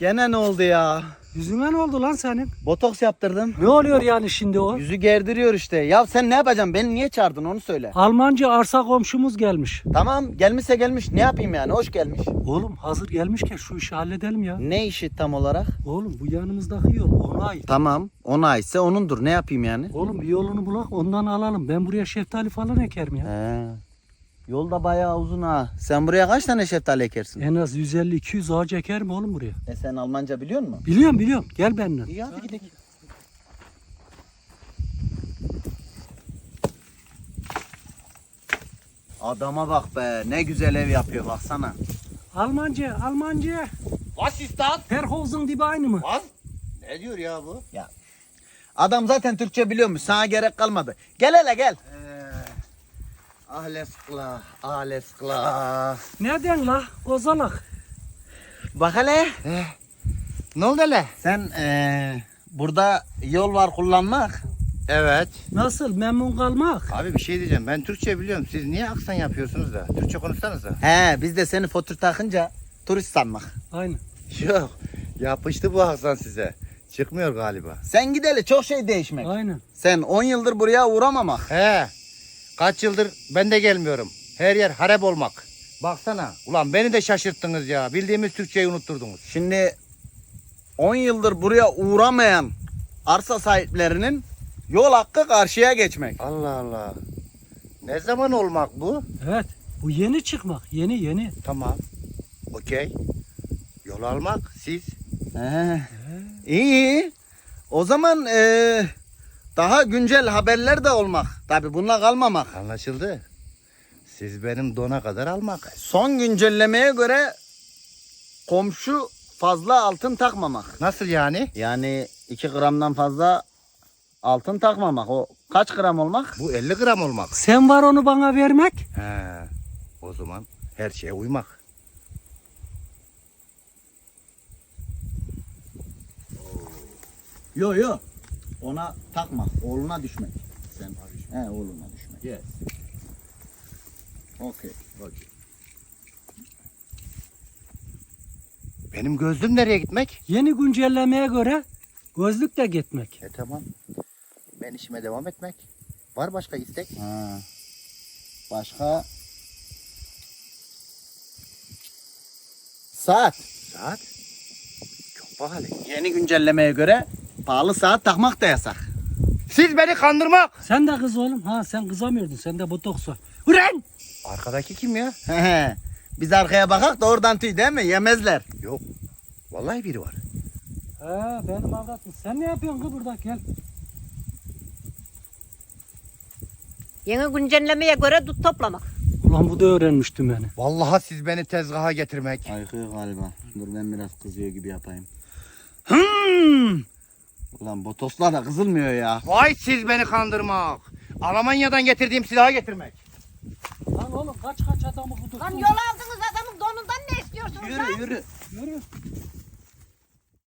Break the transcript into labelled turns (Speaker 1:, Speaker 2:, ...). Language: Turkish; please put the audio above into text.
Speaker 1: Gene ne oldu ya?
Speaker 2: Yüzüne ne oldu lan senin?
Speaker 1: Botoks yaptırdım.
Speaker 2: Ne oluyor yani şimdi o?
Speaker 1: Yüzü gerdiriyor işte. Ya sen ne yapacaksın? Beni niye çağırdın onu söyle.
Speaker 2: Almancı arsa komşumuz gelmiş.
Speaker 1: Tamam gelmişse gelmiş. Ne yapayım yani? Hoş gelmiş.
Speaker 2: Oğlum hazır gelmişken şu işi halledelim ya.
Speaker 1: Ne işi tam olarak?
Speaker 2: Oğlum bu yanımızdaki yol ona ait.
Speaker 1: Tamam. Ona aitse onundur. Ne yapayım yani?
Speaker 2: Oğlum bir yolunu bulak ondan alalım. Ben buraya şeftali falan ekerim ya.
Speaker 1: He. Yolda bayağı uzun ha. Sen buraya kaç tane şeftali ekersin?
Speaker 2: En az 150-200 ağaç ekerim oğlum buraya.
Speaker 1: E sen Almanca biliyor musun?
Speaker 2: Biliyorum biliyorum. Gel benimle.
Speaker 1: İyi hadi gidelim. Adama bak be ne güzel ev yapıyor baksana.
Speaker 2: Almancı, Almancı.
Speaker 1: Was ist das?
Speaker 2: Perhozun dibi aynı mı?
Speaker 1: Was? Ne diyor ya bu? Ya. Adam zaten Türkçe biliyormuş. Sana gerek kalmadı. Gel hele gel. Ee, alles klar.
Speaker 2: Nereden la? Kozalak.
Speaker 1: Bak hele.
Speaker 3: Ne oldu hele?
Speaker 1: Sen ee, burada yol var kullanmak.
Speaker 3: Evet.
Speaker 2: Nasıl? Memnun kalmak.
Speaker 3: Abi bir şey diyeceğim. Ben Türkçe biliyorum. Siz niye aksan yapıyorsunuz da? Türkçe konuşsanız da.
Speaker 1: He biz de seni fotur takınca turist sanmak.
Speaker 2: Aynen.
Speaker 3: Yok. Yapıştı bu aksan size. Çıkmıyor galiba.
Speaker 1: Sen gideli çok şey değişmek.
Speaker 2: Aynen.
Speaker 1: Sen 10 yıldır buraya uğramamak.
Speaker 3: He. Kaç yıldır ben de gelmiyorum. Her yer harep olmak. Baksana. Ulan beni de şaşırttınız ya. Bildiğimiz Türkçeyi unutturdunuz.
Speaker 1: Şimdi 10 yıldır buraya uğramayan arsa sahiplerinin yol hakkı karşıya geçmek.
Speaker 3: Allah Allah. Ne zaman olmak bu?
Speaker 2: Evet. Bu yeni çıkmak. Yeni yeni.
Speaker 3: Tamam. Okey. Yol almak siz.
Speaker 1: He. İyi. O zaman eee, daha güncel haberler de olmak. Tabi bununla kalmamak.
Speaker 3: Anlaşıldı. Siz benim dona kadar almak.
Speaker 1: Son güncellemeye göre komşu fazla altın takmamak.
Speaker 3: Nasıl yani?
Speaker 1: Yani 2 gramdan fazla altın takmamak. O kaç gram olmak?
Speaker 3: Bu 50 gram olmak.
Speaker 2: Sen var onu bana vermek.
Speaker 3: He. O zaman her şeye uymak.
Speaker 1: Yo yo. Ona takma. Oğluna düşmek. Sen He oğluna düşmek. Yes. Okey. Okay.
Speaker 3: Benim gözlüğüm nereye gitmek?
Speaker 2: Yeni güncellemeye göre gözlük de gitmek.
Speaker 3: E tamam. Ben işime devam etmek. Var başka istek?
Speaker 1: Ha. Başka saat.
Speaker 3: Saat. Çok pahalı.
Speaker 1: Yeni güncellemeye göre pahalı saat takmak da yasak.
Speaker 3: Siz beni kandırmak.
Speaker 2: Sen de kız oğlum. Ha sen kızamıyordun. Sen de botoks var. Ulan!
Speaker 3: Arkadaki kim ya?
Speaker 1: Biz arkaya bakak da oradan tüy değil mi? Yemezler.
Speaker 3: Yok. Vallahi biri var.
Speaker 2: He benim avratım. Sen ne yapıyorsun kız burada gel.
Speaker 4: Yeni güncellemeye göre dut toplamak.
Speaker 2: Ulan bu da öğrenmiş beni.
Speaker 3: Vallahi siz beni tezgaha getirmek.
Speaker 1: Aykıyor galiba. Dur ben biraz kızıyor gibi yapayım. Hmm. Ulan botosla da kızılmıyor ya.
Speaker 3: Vay siz beni kandırmak. Almanya'dan getirdiğim silahı getirmek.
Speaker 2: Lan oğlum kaç kaç adamı bu
Speaker 4: Lan yol aldınız adamın donundan ne istiyorsunuz lan?
Speaker 1: Yürü yürü.
Speaker 2: Yürü.